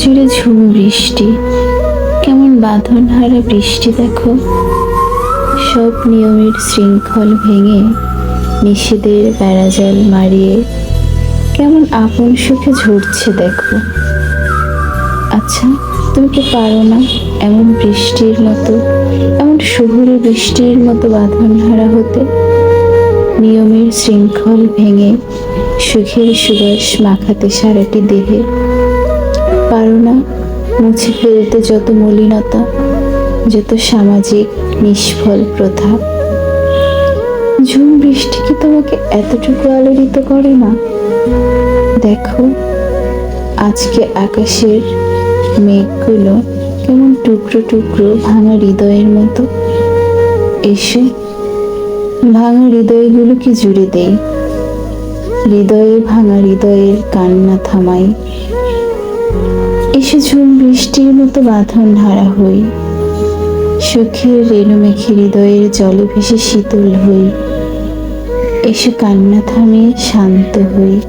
জুড়ে ঝুম বৃষ্টি, কেমন বাঁধন হারা বৃষ্টি দেখো। সব নিয়মের শৃঙ্খল ভেঙে নিষেধের বেড়াজাল মারিয়ে কেমন আপন সুখে ঝরছে দেখো। আচ্ছা তুমি কি পারো না এমন বৃষ্টির মতো, এমন শহুরে বৃষ্টির মতো বাঁধন হারা হতে? নিয়মের শৃঙ্খল ভেঙে সুখের সুবাস মাখাতে সারাটি দেহে মুছে ফেলতে যত মলিনতা, যত সামাজিক নিষ্ফল প্রথা। ঝুম বৃষ্টি কি তোমাকে এতটুকু আলোড়িত করে না? দেখো, আজকে আকাশের মেঘগুলো কেমন টুকরো টুকরো ভাঙা হৃদয়ের মতো। এসে, ভাঙা হৃদয়গুলোকে জুড়ে দেই। হৃদয়ে ভাঙা হৃদয়ের কান্না থামাই। এসে ঝুম বৃষ্টির মতো বাঁধন ধরা হই। সুখের রেণুমেখে হৃদয়ের জলে ভেসে শীতল হই। এসে কান্না থামিয়ে শান্ত হই।